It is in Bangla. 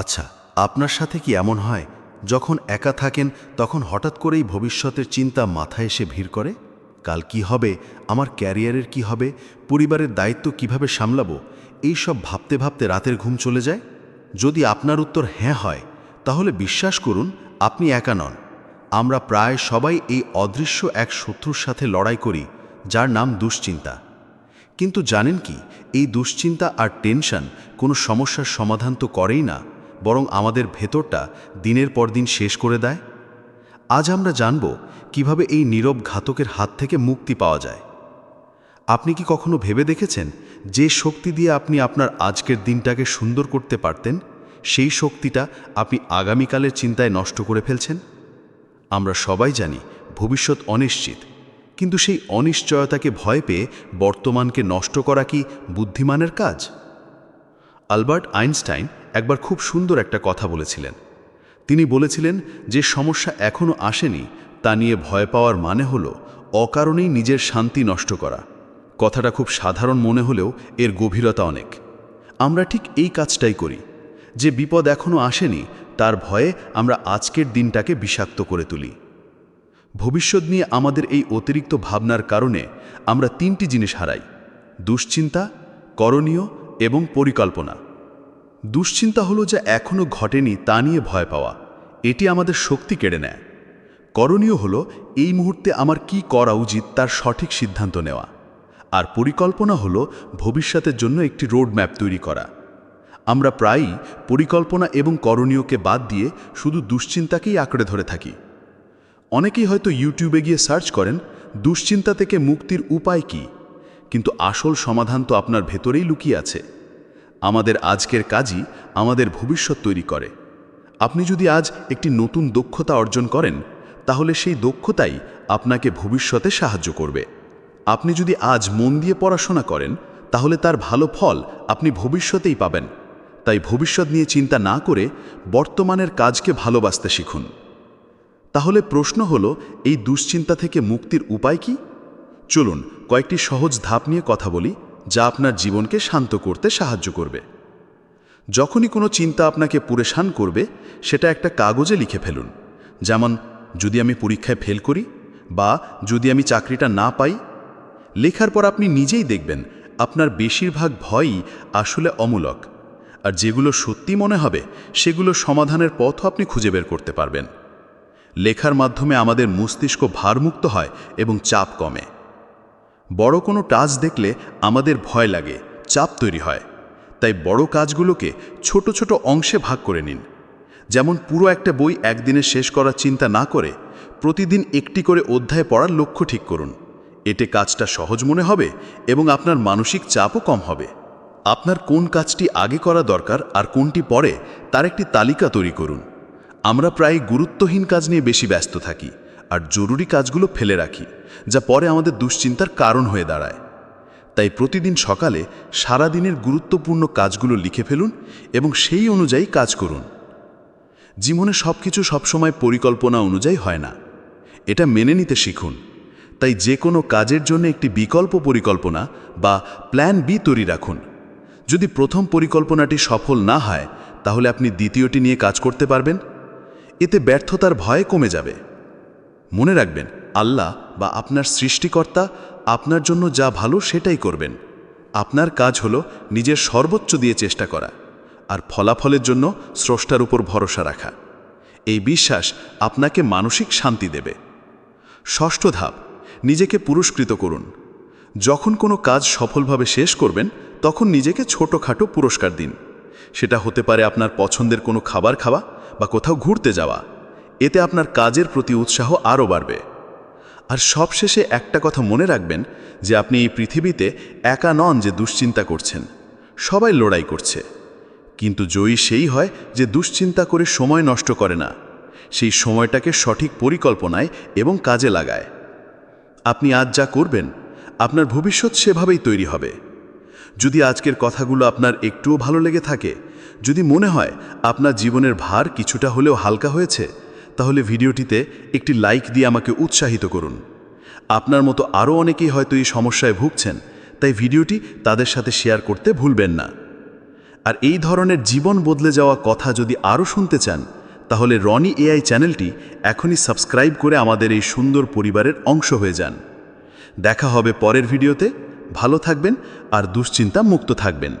আচ্ছা আপনার সাথে কি এমন হয়, যখন একা থাকেন, তখন হঠাৎ করেই ভবিষ্যতের চিন্তা মাথায় এসে ভিড় করে? কাল কি হবে? আমার ক্যারিয়ারের কি হবে? পরিবারের দায়িত্ব কীভাবে সামলাবো? এই সব ভাবতে ভাবতে রাতের ঘুম চলে যায়? যদি আপনার উত্তর হ্যাঁ হয়, তাহলে বিশ্বাস করুন, আপনি একা নন। আমরা প্রায় সবাই এই অদৃশ্য এক শত্রুর সাথে লড়াই করি, যার নাম দুশ্চিন্তা। কিন্তু জানেন কি, এই দুশ্চিন্তা আর টেনশন কোনো সমস্যার সমাধান তো করেই না। বরং আমাদের ভেতরটা দিনের পর দিন শেষ করে দেয়? আজ আমরা জানব কীভাবে এই নীরব ঘাতকের হাত থেকে মুক্তি পাওয়া যায়। আপনি কি কখনো ভেবে দেখেছেন যে শক্তি দিয়ে আপনি আপনার আজকের দিনটাকে সুন্দর করতে পারতেন? সেই শক্তিটা আপনি আগামীকালের চিন্তায় নষ্ট করে ফেলছেন? আমরা সবাই জানি ভবিষ্যৎ অনিশ্চিত, কিন্তু সেই অনিশ্চয়তাকে ভয় পেয়ে বর্তমানকে নষ্ট করা কি বুদ্ধিমানের কাজ? আলবার্ট আইনস্টাইন একবার খুব সুন্দর একটা কথা বলেছিলেন। তিনি বলেছিলেন, যে সমস্যা এখনও আসেনি, তা নিয়ে ভয় পাওয়ার মানে হল অকারণেই নিজের শান্তি নষ্ট করা। কথাটা খুব সাধারণ মনে হলেও এর গভীরতা অনেক। আমরা ঠিক এই কাজটাই করি। যে বিপদ এখনও আসেনি, তার ভয়ে আমরা আজকের দিনটাকে বিষাক্ত করে তুলি। ভবিষ্যৎ নিয়ে আমাদের এই অতিরিক্ত ভাবনার কারণে আমরা তিনটি জিনিস হারাই। দুশ্চিন্তা, করণীয় এবং পরিকল্পনা। দুশ্চিন্তা হলো যা এখনও ঘটেনি তা নিয়ে ভয় পাওয়া। এটি আমাদের শক্তি কেড়ে নেয়। করণীয় হলো এই মুহূর্তে আমার কি করা উচিত তার সঠিক সিদ্ধান্ত নেওয়া। আর পরিকল্পনা হলো ভবিষ্যতের জন্য একটি রোড ম্যাপ তৈরি করা। আমরা প্রায়ই পরিকল্পনা এবং করণীয়কে বাদ দিয়ে শুধু দুশ্চিন্তাকেই আঁকড়ে ধরে থাকি। অনেকেই হয়তো ইউটিউবে গিয়ে সার্চ করেন, দুশ্চিন্তা থেকে মুক্তির উপায় কি? কিন্তু আসল সমাধান তো আপনার ভেতরেই লুকিয়ে আছে। আমাদের আজকের কাজই আমাদের ভবিষ্যৎ তৈরি করে। আপনি যদি আজ একটি নতুন দক্ষতা অর্জন করেন, তাহলে সেই দক্ষতাই আপনাকে ভবিষ্যতে সাহায্য করবে। আপনি যদি আজ মন দিয়ে পড়াশোনা করেন, তাহলে তার ভালো ফল আপনি ভবিষ্যতেই পাবেন। তাই ভবিষ্যৎ নিয়ে চিন্তা না করে বর্তমানের কাজকে ভালোবাসতে শিখুন। তাহলে প্রশ্ন হলো, এই দুশ্চিন্তা থেকে মুক্তির উপায় কি? চলুন কয়েকটি সহজ ধাপ নিয়ে কথা বলি, যা আপনার জীবনকে শান্ত করতে সাহায্য করবে। যখনই কোনো চিন্তা আপনাকে পুরেশান করবে, সেটা একটা কাগজে লিখে ফেলুন। যেমন, যদি আমি পরীক্ষায় ফেল করি বা যদি আমি চাকরিটা না পাই? লেখার পর আপনি নিজেই দেখবেন, আপনার বেশিরভাগ ভয়ই আসলে অমূলক। আর যেগুলো সত্যি মনে হবে, সেগুলো সমাধানের পথও আপনি খুঁজে বের করতে পারবেন। লেখার মাধ্যমে আমাদের মস্তিষ্ক ভারমুক্ত হয় এবং চাপ কমে। বড় কোনো টাচ দেখলে আমাদের ভয় লাগে, চাপ তৈরি হয়। তাই বড় কাজগুলোকে ছোট ছোট অংশে ভাগ করে নিন। যেমন পুরো একটা বই একদিনে শেষ করার চিন্তা না করে প্রতিদিন একটি করে অধ্যায় পড়ার লক্ষ্য ঠিক করুন। এতে কাজটা সহজ মনে হবে এবং আপনার মানসিক চাপও কম হবে। আপনার কোন কাজটি আগে করা দরকার আর কোনটি পরে তার একটি তালিকা তৈরি করুন। আমরা প্রায় গুরুত্বহীন কাজ নিয়ে বেশি ব্যস্ত থাকি। আর জরুরি কাজগুলো ফেলে রাখি, যা পরে আমাদের দুশ্চিন্তার কারণ হয়ে দাঁড়ায়। তাই প্রতিদিন সকালে সারা দিনের গুরুত্বপূর্ণ কাজগুলো লিখে ফেলুন এবং সেই অনুযায়ী কাজ করুন। জীবনে সব কিছু সবসময় পরিকল্পনা অনুযায়ী হয় না। এটা মেনে নিতে শিখুন। তাই যে কোনো কাজের জন্য একটি বিকল্প পরিকল্পনা বা প্ল্যান বি তৈরি রাখুন। যদি প্রথম পরিকল্পনাটি সফল না হয়, তাহলে আপনি দ্বিতীয়টি নিয়ে কাজ করতে পারবেন। এতে ব্যর্থতার ভয় কমে যাবে। মনে রাখবেন, আল্লাহ বা আপনার সৃষ্টিকর্তা আপনার জন্য যা ভালো সেটাই করবেন। আপনার কাজ হলো নিজের সর্বোচ্চ দিয়ে চেষ্টা করা আর ফলাফলের জন্য স্রষ্টার উপর ভরসা রাখা। এই বিশ্বাস আপনাকে মানসিক শান্তি দেবে। ষষ্ঠ ধাপ, নিজেকে পুরস্কৃত করুন। যখন কোনো কাজ সফলভাবে শেষ করবেন, তখন নিজেকে ছোটোখাটো পুরস্কার দিন। সেটা হতে পারে আপনার পছন্দের কোনো খাবার খাওয়া বা কোথাও ঘুরতে যাওয়া। এতে আপনার কাজের প্রতি উৎসাহ আরও বাড়বে। আর সবশেষে একটা কথা মনে রাখবেন যে আপনি এই পৃথিবীতে একা নন যে দুশ্চিন্তা করছেন, সবাই লড়াই করছে। কিন্তু জয়ী সেই হয় যে দুশ্চিন্তা করে সময় নষ্ট করে না, সেই সময়টাকে সঠিক পরিকল্পনায় এবং কাজে লাগায়। আপনি আজ যা করবেন, আপনার ভবিষ্যৎ সেভাবেই তৈরি হবে। যদি আজকের কথাগুলো আপনার একটুও ভালো লেগে থাকে, যদি মনে হয় আপনার জীবনের ভার কিছুটা হলেও হালকা হয়েছে তাহলে ভিডিওটিতে একটি লাইক দিয়ে আমাকে উৎসাহিত করুন। আপনার মতো আরও অনেকেই হয়তো এই সমস্যায় ভুগছেন, তাই ভিডিওটি তাদের সাথে শেয়ার করতে ভুলবেন না। আর এই ধরনের জীবন বদলে যাওয়া কথা যদি আরও শুনতে চান, তাহলে রনি এআই চ্যানেলটি এখনই সাবস্ক্রাইব করে আমাদের এই সুন্দর পরিবারের অংশ হয়ে যান। দেখা হবে পরের ভিডিওতে। ভালো থাকবেন আর দুশ্চিন্তা মুক্ত থাকবেন।